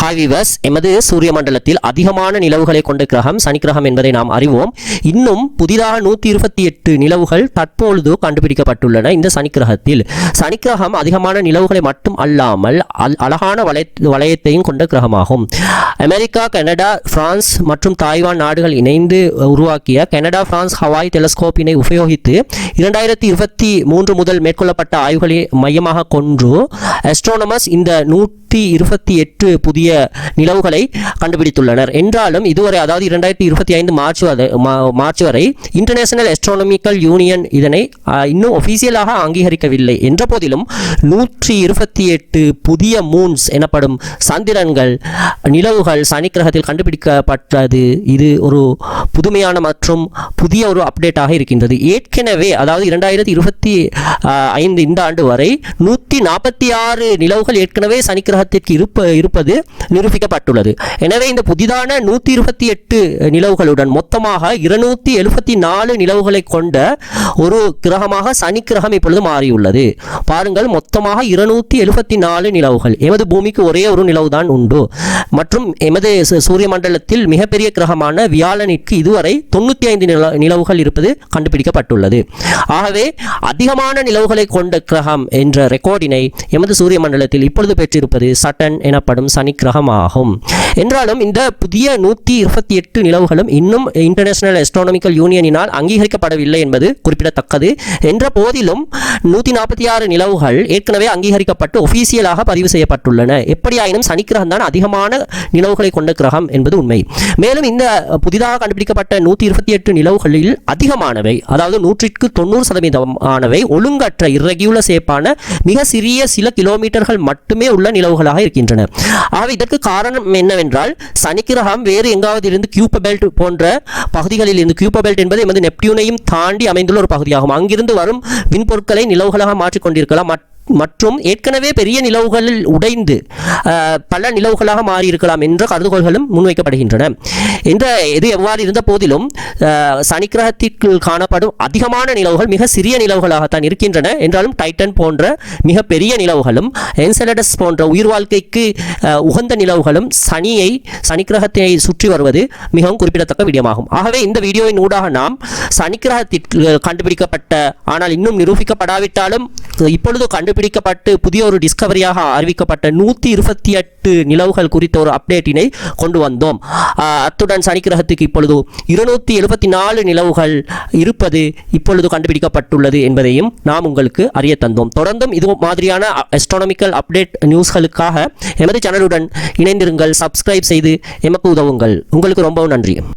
Hi எமது சூரிய மண்டலத்தில் அதிகமான நிலவுகளை கொண்ட கிரகம் சனி கிரகம் என்பதை நாம் அறிவோம். இன்னும் புதிதாக நூற்றி இருபத்தி எட்டு நிலவுகள் தற்பொழுது கண்டுபிடிக்கப்பட்டுள்ளன இந்த சனி கிரகத்தில் சனி கிரகம் அதிகமான நிலவுகளை மட்டும் அல்லாமல் அல்- அழகான வலய வளையத்தையும் கொண்ட கிரகமாகும். அமெரிக்கா கனடா பிரான்ஸ் மற்றும் தாய்வான் நாடுகள் இணைந்து உருவாக்கிய கனடா பிரான்ஸ் ஹவாய் டெலஸ்கோப்பினை உபயோகித்து இரண்டாயிரத்தி இருபத்தி மூன்று முதல் மேற்கொள்ளப்பட்ட ஆய்வுகளை மையமாக கொன்று அஸ்ட்ரோனமர்ஸ் இந்த நூற்றி இருபத்தி எட்டு புதிய நிலவுகளை கண்டுபிடித்துள்ளனர். என்றாலும் இதுவரை அதாவது இரண்டாயிரத்தி இருபத்தி ஐந்து மார்ச் வரை மார்ச் வரை இன்டர்நேஷனல் எஸ்ட்ரானமிக்கல் யூனியன் இதனை இன்னும் ஒஃபீஷியலாக அங்கீகரிக்கவில்லை. என்ற போதிலும் நூற்றி இருபத்தி எட்டு புதிய மூன்ஸ் எனப்படும் சந்திரன்கள் நிலவுகள் சனி கிரகத்தில் கண்டுபிடிக்கப்பட்டது. இது ஒரு புதுமையான மற்றும் புதிய ஒரு அப்டேட்டாக இருக்கின்றது. ஏற்கனவே அதாவது இரண்டாயிரத்தி இருபத்தி ஐந்து இந்த ஆண்டு வரை நூற்றி நாற்பத்தி ஆறு நிலவுகள் ஏற்கனவே சனி கிரகத்திற்கு இருப்ப இருப்பது நிரூபிக்கப்பட்டுள்ளது. எனவே இந்த புதிதான நூற்றி இருபத்தி எட்டு நிலவுகளுடன் மொத்தமாக இருநூத்தி எழுபத்தி நாலு நிலவுகளை கொண்ட ஒரு கிரகமாக சனி கிரகம் இப்பொழுது மாறியுள்ளது. பாருங்கள் மொத்தமாக இருநூத்தி எழுபத்தி நாலு நிலவுகள். எமது பூமிக்கு ஒரே ஒரு நிலவுதான் உண்டு. மற்றும் எமது சூரிய மண்டலத்தில் மிகப்பெரிய கிரகமான வியாழனிற்கு இதுவரை தொண்ணூற்றி ஐந்து நில நிலவுகள் இருப்பது கண்டுபிடிக்கப்பட்டுள்ளது. ஆகவே அதிகமான நிலவுகளை கொண்ட கிரகம் என்ற ரெக்கார்டினை எமது சூரிய மண்டலத்தில் இப்பொழுது பெற்றிருப்பது சட்டன் எனப்படும் சனி கிரகமாகும் என்றாலும் இந்த புதிய நூற்றி இருபத்தி எட்டு நிலவுகளும் இன்னும் இன்டர்நேஷனல் எஸ்ட்ரானமிக்கல் யூனியனினால் அங்கீகரிக்கப்படவில்லை என்பது குறிப்பிடத்தக்கது. என்ற போதிலும் நூற்றி நாற்பத்தி ஆறு நிலவுகள் ஏற்கனவே அங்கீகரிக்கப்பட்டு ஒஃபீசியலாக பதிவு செய்யப்பட்டுள்ளன. எப்படியாயினும் சனி கிரகம் தான் அதிகமான நிலவுகளை கொண்ட கிரகம் என்பது உண்மை. மேலும் இந்த புதிதாக கண்டுபிடிக்கப்பட்ட நூற்றி இருபத்தி எட்டு நிலவுகளில் அதிகமானவை அதாவது நூற்றிற்கு தொண்ணூறு சதவீதம் ஆனவை ஒழுங்கற்ற இறகியுள்ள சேப்பான மிக சிறிய சில கிலோமீட்டர்கள் மட்டுமே உள்ள நிலவுகளாக இருக்கின்றன. ஆக இதற்கு காரணம் என்னவென்றால் சனி கிரகம் வேறு எங்காவது இருந்து கியூப்ப பெல்ட் போன்ற பகுதிகளில் இருந்து கியூப்ப பெல்ட் என்பது எமது நெப்டியூனையும் தாண்டி அமைந்துள்ள ஒரு பகுதியாகும். அங்கிருந்து வரும் விண்பொருட்களை நிலவுகளாக மாற்றிக்கொண்டிருக்கலாம். மற்ற மற்றும் ஏற்கனவே பெரிய நிலவுகளில் உடைந்து பல நிலவுகளாக மாறியிருக்கலாம் என்ற கருதுகோள்களும் முன்வைக்கப்படுகின்றன. என்ற எது எவ்வாறு இருந்த போதிலும் சனிக்கிரகத்திற்குள் சனி கிரகத்திற்கு காணப்படும் அதிகமான நிலவுகள் மிக சிறிய நிலவுகளாகத்தான் இருக்கின்றன. என்றாலும் டைட்டன் போன்ற மிக பெரிய நிலவுகளும் என்செலடஸ் போன்ற உயிர் வாழ்க்கைக்கு உகந்த நிலவுகளும் சனியை சனி கிரகத்தை சுற்றி வருவது மிகவும் குறிப்பிடத்தக்க விடயமாகும். ஆகவே இந்த வீடியோவின் ஊடாக நாம் சனி கிரகத்திற்கு கண்டுபிடிக்கப்பட்ட ஆனால் இன்னும் நிரூபிக்கப்படாவிட்டாலும் இப்பொழுது கண்டுபிடிக்கப்பட்டு புதிய ஒரு டிஸ்கவரியாக அறிவிக்கப்பட்ட நூற்றி இருபத்தி எட்டு நிலவுகள் குறித்த ஒரு அப்டேட்டினை கொண்டு வந்தோம். அத்துடன் சனி கிரகத்துக்கு இப்பொழுது இருநூற்றி எழுபத்தி நாலு நிலவுகள் இருப்பது இப்பொழுது கண்டுபிடிக்கப்பட்டுள்ளது என்பதையும் நாம் உங்களுக்கு அறிய தந்தோம். தொடர்ந்தும் இது மாதிரியான எஸ்ட்ரானமிக்கல் அப்டேட் நியூஸ்களுக்காக எமது சேனலுடன் இணைந்திருங்கள். சப்ஸ்கிரைப் செய்து எமக்கு உதவுங்கள். உங்களுக்கு ரொம்பவும் நன்றி.